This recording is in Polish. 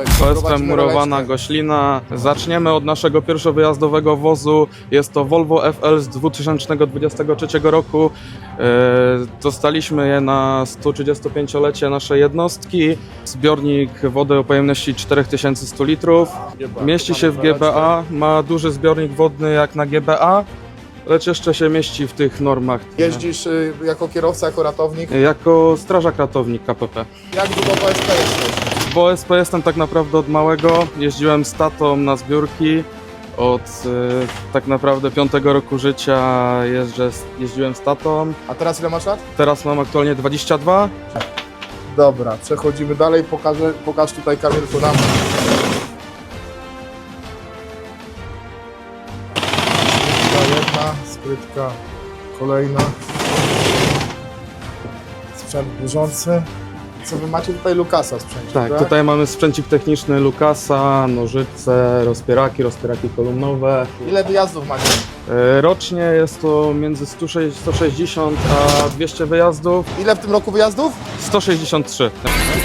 OSP murowana goślina. Zaczniemy od naszego pierwszowyjazdowego wozu. Jest to Volvo FL z 2023 roku. E, Dostaliśmy je na 135-lecie naszej jednostki. Zbiornik wody o pojemności 4100 litrów. Mieści się w GBA, ma duży zbiornik wodny jak na GBA, lecz jeszcze się mieści w tych normach. Jeździsz y, jako kierowca, jako ratownik. Jako strażak ratownik KPP. Jak długo po SP jesteś? W OSP jestem tak naprawdę od małego. Jeździłem z tatą na zbiórki. Od y, tak naprawdę piątego roku życia jeżdżę, z- jeździłem z tatą. A teraz ile masz lat? Teraz mam aktualnie 22. Dobra, przechodzimy dalej. Pokażę, pokaż tutaj Kamilku nam. Skrytka jedna, skrytka kolejna. Sprzęt bieżący. Co wy macie tutaj Lukasa sprzęt? Tak, tutaj mamy sprzęcik techniczny Lukasa, nożyce, rozpieraki, rozpieraki kolumnowe. Ile wyjazdów macie? Y, Rocznie jest to między 160 160 a 200 wyjazdów. Ile w tym roku wyjazdów? 163. Na maniaczku.